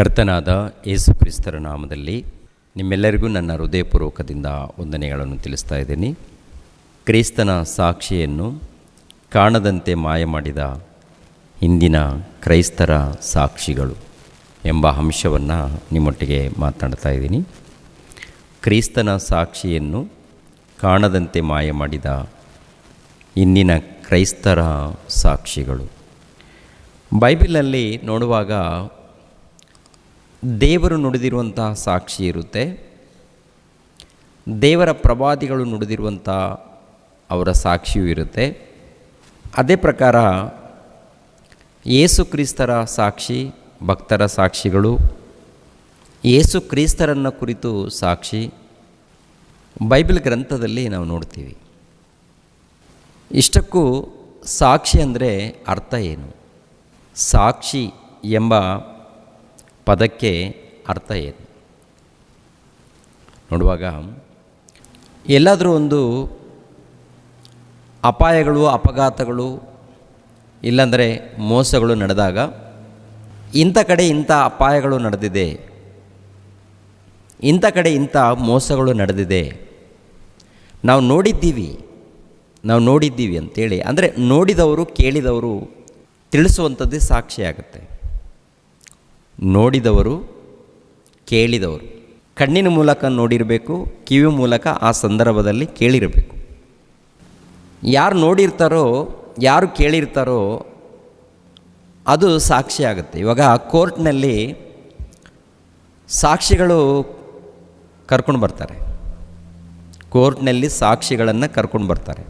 ಕರ್ತನಾದ ಯೇಸು ಕ್ರಿಸ್ತರ ನಾಮದಲ್ಲಿ ನಿಮ್ಮೆಲ್ಲರಿಗೂ ನನ್ನ ಹೃದಯಪೂರ್ವಕದಿಂದ ವಂದನೆಗಳನ್ನು ತಿಳಿಸ್ತಾ ಇದ್ದೀನಿ. ಕ್ರಿಸ್ತನ ಸಾಕ್ಷಿಯನ್ನು ಕಾಣದಂತೆ ಮಾಯ ಮಾಡಿದ ಇಂದಿನ ಕ್ರೈಸ್ತರ ಸಾಕ್ಷಿಗಳು ಎಂಬ ಅಂಶವನ್ನು ನಿಮ್ಮೊಟ್ಟಿಗೆ ಮಾತನಾಡ್ತಾ ಇದ್ದೀನಿ. ಕ್ರಿಸ್ತನ ಸಾಕ್ಷಿಯನ್ನು ಕಾಣದಂತೆ ಮಾಯ ಮಾಡಿದ ಇಂದಿನ ಕ್ರೈಸ್ತರ ಸಾಕ್ಷಿಗಳು. ಬೈಬಿಲಲ್ಲಿ ನೋಡುವಾಗ ದೇವರು ನುಡಿದಿರುವಂತಹ ಸಾಕ್ಷಿ ಇರುತ್ತೆ. ದೇವರ ಪ್ರವಾದಿಗಳು ನುಡಿದಿರುವಂಥ ಅವರ ಸಾಕ್ಷಿಯೂ ಇರುತ್ತೆ. ಅದೇ ಪ್ರಕಾರ ಏಸು ಕ್ರಿಸ್ತರ ಸಾಕ್ಷಿ, ಭಕ್ತರ ಸಾಕ್ಷಿಗಳು ಏಸು ಕ್ರಿಸ್ತರನ್ನು ಕುರಿತು ಸಾಕ್ಷಿ, ಬೈಬಲ್ ಗ್ರಂಥದಲ್ಲಿ ನಾವು ನೋಡ್ತೀವಿ. ಇಷ್ಟಕ್ಕೂ ಸಾಕ್ಷಿ ಅಂದರೆ ಅರ್ಥ ಏನು? ಸಾಕ್ಷಿ ಎಂಬ ಪದಕ್ಕೆ ಅರ್ಥ ಏನು? ನೋಡುವಾಗ ಎಲ್ಲಾದರೂ ಒಂದು ಅಪಾಯಗಳು, ಅಪಘಾತಗಳು, ಇಲ್ಲಾಂದರೆ ಮೋಸಗಳು ನಡೆದಾಗ ಇಂಥ ಕಡೆ ಇಂಥ ಅಪಾಯಗಳು ನಡೆದಿದೆ, ಇಂಥ ಕಡೆ ಇಂಥ ಮೋಸಗಳು ನಡೆದಿದೆ, ನಾವು ನೋಡಿದ್ದೀವಿ ನಾವು ನೋಡಿದ್ದೀವಿ ಅಂತೇಳಿ, ಅಂದರೆ ನೋಡಿದವರು, ಕೇಳಿದವರು ತಿಳಿಸುವಂಥದ್ದೇ ಸಾಕ್ಷಿಯಾಗುತ್ತೆ ನೋಡಿದವರು, ಕೇಳಿದವರು. ಕಣ್ಣಿನ ಮೂಲಕ ನೋಡಿರಬೇಕು, ಕಿವಿ ಮೂಲಕ ಆ ಸಂದರ್ಭದಲ್ಲಿ ಕೇಳಿರಬೇಕು. ಯಾರು ನೋಡಿರ್ತಾರೋ, ಯಾರು ಕೇಳಿರ್ತಾರೋ, ಅದು ಸಾಕ್ಷಿ ಆಗುತ್ತೆ. ಇವಾಗ ಕೋರ್ಟ್ನಲ್ಲಿ ಸಾಕ್ಷಿಗಳು ಕರ್ಕೊಂಡು ಬರ್ತಾರೆ. ಕೋರ್ಟ್ನಲ್ಲಿ ಸಾಕ್ಷಿಗಳನ್ನು ಕರ್ಕೊಂಡು ಬರ್ತಾರೆ.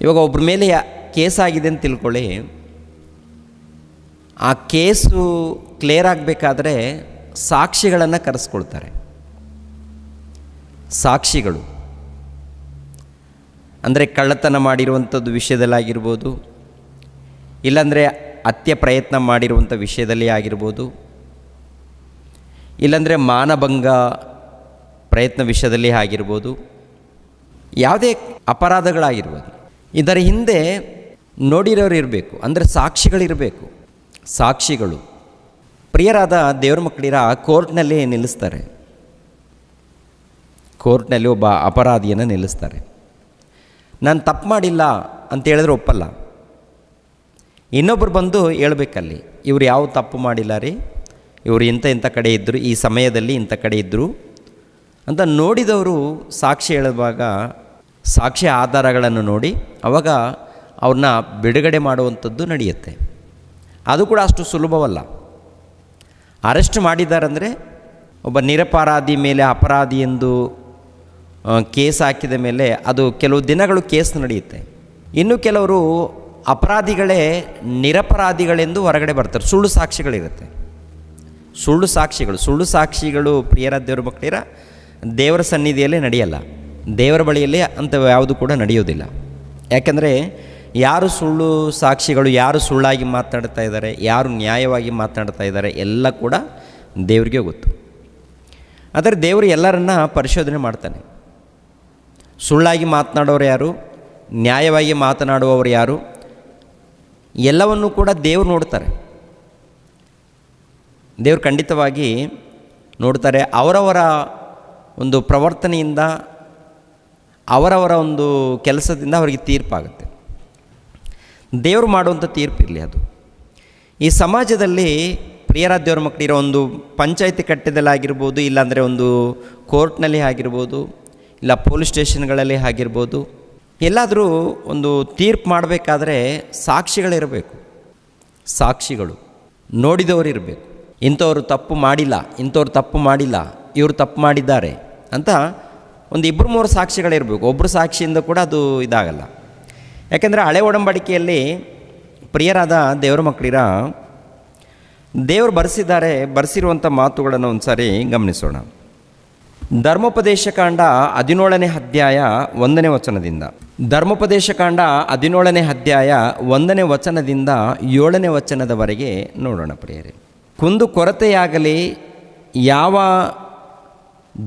ಇವಾಗ ಒಬ್ಬರ ಮೇಲೆ ಕೇಸ್ ಆಗಿದೆ ಅಂತ ತಿಳ್ಕೊಳ್ಳಿ. ಆ ಕೇಸು ಕ್ಲಿಯರ್ ಆಗಬೇಕಾದ್ರೆ ಸಾಕ್ಷಿಗಳನ್ನು ಕರೆಸ್ಕೊಳ್ತಾರೆ. ಸಾಕ್ಷಿಗಳು. ಅಂದರೆ ಕಳ್ಳತನ ಮಾಡಿರುವಂಥದ್ದು ವಿಷಯದಲ್ಲಾಗಿರ್ಬೋದು ಇಲ್ಲಾಂದರೆ ಹತ್ಯೆ ಪ್ರಯತ್ನ ಮಾಡಿರುವಂಥ ವಿಷಯದಲ್ಲಿ ಆಗಿರ್ಬೋದು, ಇಲ್ಲಾಂದರೆ ಮಾನಭಂಗ ಪ್ರಯತ್ನ ವಿಷಯದಲ್ಲಿ ಆಗಿರ್ಬೋದು, ಯಾವುದೇ ಅಪರಾಧಗಳಾಗಿರ್ಬೋದು. ಇದರ ಹಿಂದೆ ನೋಡಿರೋರು ಇರಬೇಕು ಅಂದರೆ ಸಾಕ್ಷಿಗಳಿರಬೇಕು, ಸಾಕ್ಷಿಗಳು. ಪ್ರಿಯರಾದ ದೇವ್ರ ಮಕ್ಕಳಿರ ಕೋರ್ಟ್ನಲ್ಲಿ ನಿಲ್ಲಿಸ್ತಾರೆ. ಕೋರ್ಟ್ನಲ್ಲಿ ಒಬ್ಬ ಅಪರಾಧಿಯನ್ನು ನಿಲ್ಲಿಸ್ತಾರೆ. ನಾನು ತಪ್ಪು ಮಾಡಿಲ್ಲ ಅಂತ ಹೇಳಿದ್ರೆ ಒಪ್ಪಲ್ಲ. ಇನ್ನೊಬ್ಬರು ಬಂದು ಹೇಳ್ಬೇಕಲ್ಲಿ, ಇವ್ರು ಯಾವ ತಪ್ಪು ಮಾಡಿಲ್ಲ ರೀ? ಇವರು ಇಂಥ ಇಂಥ ಕಡೆ ಇದ್ದರು ಈ ಸಮಯದಲ್ಲಿ ಇಂಥ ಕಡೆ ಇದ್ದರು ಅಂತ ನೋಡಿದವರು ಸಾಕ್ಷಿ ಹೇಳುವಾಗ, ಸಾಕ್ಷಿ ಆಧಾರಗಳನ್ನು ನೋಡಿ ಅವಾಗ ಅವ್ರನ್ನ ಬಿಡುಗಡೆ ಮಾಡುವಂಥದ್ದು ನಡೆಯುತ್ತೆ. ಅದು ಕೂಡ ಅಷ್ಟು ಸುಲಭವಲ್ಲ. ಅರೆಸ್ಟ್ ಮಾಡಿದ್ದಾರಂದರೆ ಒಬ್ಬ ನಿರಪರಾಧಿ ಮೇಲೆ ಅಪರಾಧಿ ಎಂದು ಕೇಸ್ ಹಾಕಿದ ಮೇಲೆ ಅದು ಕೆಲವು ದಿನಗಳು ಕೇಸ್ ನಡೆಯುತ್ತೆ. ಇನ್ನು ಕೆಲವರು ಅಪರಾಧಿಗಳೇ ನಿರಪರಾಧಿಗಳೆಂದು ಹೊರಗಡೆ ಬರ್ತಾರೆ. ಸುಳ್ಳು ಸಾಕ್ಷಿಗಳಿರುತ್ತೆ. ಸುಳ್ಳು ಸಾಕ್ಷಿಗಳು ಸುಳ್ಳು ಸಾಕ್ಷಿಗಳು ಪ್ರಿಯರ ದೇವರ ಮಕ್ಕಳಿರ ದೇವರ ಸನ್ನಿಧಿಯಲ್ಲೇ ನಡೆಯಲ್ಲ. ದೇವರ ಬಳಿಯಲ್ಲಿ ಅಂಥ ಯಾವುದು ಕೂಡ ನಡೆಯೋದಿಲ್ಲ ಯಾಕೆಂದರೆ ಯಾರು ಸುಳ್ಳು ಸಾಕ್ಷಿಗಳು, ಯಾರು ಸುಳ್ಳಾಗಿ ಮಾತನಾಡ್ತಾ ಇದ್ದಾರೆ, ಯಾರು ನ್ಯಾಯವಾಗಿ ಮಾತನಾಡ್ತಾ ಇದ್ದಾರೆ, ಎಲ್ಲ ಕೂಡ ದೇವರಿಗೆ ಗೊತ್ತು. ಆದರೆ ದೇವರು ಎಲ್ಲರನ್ನ ಪರಿಶೋಧನೆ ಮಾಡ್ತಾನೆ. ಸುಳ್ಳಾಗಿ ಮಾತನಾಡೋರು ಯಾರು? ನ್ಯಾಯವಾಗಿ ಮಾತನಾಡುವವರು ಯಾರು? ಎಲ್ಲವನ್ನೂ ಕೂಡ ದೇವರು ನೋಡ್ತಾರೆ. ದೇವರು ಖಂಡಿತವಾಗಿ ನೋಡ್ತಾರೆ. ಅವರವರ ಒಂದು ಪ್ರವರ್ತನೆಯಿಂದ, ಅವರವರ ಒಂದು ಕೆಲಸದಿಂದ ಅವರಿಗೆ ತೀರ್ಪಾಗುತ್ತೆ. ದೇವರು ಮಾಡುವಂಥ ತೀರ್ಪಿರಲಿ ಅದು. ಈ ಸಮಾಜದಲ್ಲಿ ಪ್ರಿಯರ ದೇವ್ರ ಮಕ್ಕಳಿರೋ ಒಂದು ಪಂಚಾಯತಿ ಕಟ್ಟದಲ್ಲಾಗಿರ್ಬೋದು ಇಲ್ಲಾಂದರೆ ಒಂದು ಕೋರ್ಟ್ನಲ್ಲಿ ಆಗಿರ್ಬೋದು, ಇಲ್ಲ ಪೊಲೀಸ್ ಸ್ಟೇಷನ್ಗಳಲ್ಲಿ ಆಗಿರ್ಬೋದು, ಎಲ್ಲಾದರೂ ಒಂದು ತೀರ್ಪು ಮಾಡಬೇಕಾದ್ರೆ ಸಾಕ್ಷಿಗಳಿರಬೇಕು ಸಾಕ್ಷಿಗಳು. ನೋಡಿದವರು ಇರಬೇಕು. ಇಂಥವ್ರು ತಪ್ಪು ಮಾಡಿಲ್ಲ, ಇಂಥವ್ರು ತಪ್ಪು ಮಾಡಿಲ್ಲ, ಇವರು ತಪ್ಪು ಮಾಡಿದ್ದಾರೆ ಅಂತ ಒಂದು ಇಬ್ಬರು ಮೂರು ಸಾಕ್ಷಿಗಳಿರಬೇಕು. ಒಬ್ಬರು ಸಾಕ್ಷಿಯಿಂದ ಕೂಡ ಅದು ಇದಾಗಲ್ಲ. ಯಾಕೆಂದರೆ ಹಳೆ ಒಡಂಬಡಿಕೆಯಲ್ಲಿ ಪ್ರಿಯರಾದ ದೇವರ ಮಕ್ಕಳಿರ, ದೇವರು ಬರೆಸಿದ್ದಾರೆ, ಬರೆಸಿರುವಂಥ ಮಾತುಗಳನ್ನು ಒಂದು ಸಾರಿ ಗಮನಿಸೋಣ. ಧರ್ಮೋಪದೇಶ ಕಾಂಡ ಹದಿನೇಳನೇ ಅಧ್ಯಾಯ ಒಂದನೇ ವಚನದಿಂದ. ಧರ್ಮೋಪದೇಶ ಕಾಂಡ ಹದಿನೇಳನೇ ಅಧ್ಯಾಯ ಒಂದನೇ ವಚನದಿಂದ ಏಳನೇ ವಚನದವರೆಗೆ ನೋಡೋಣ ಪ್ರಿಯರೇ. ಕುಂದು ಕೊರತೆಯಾಗಲಿ, ಯಾವ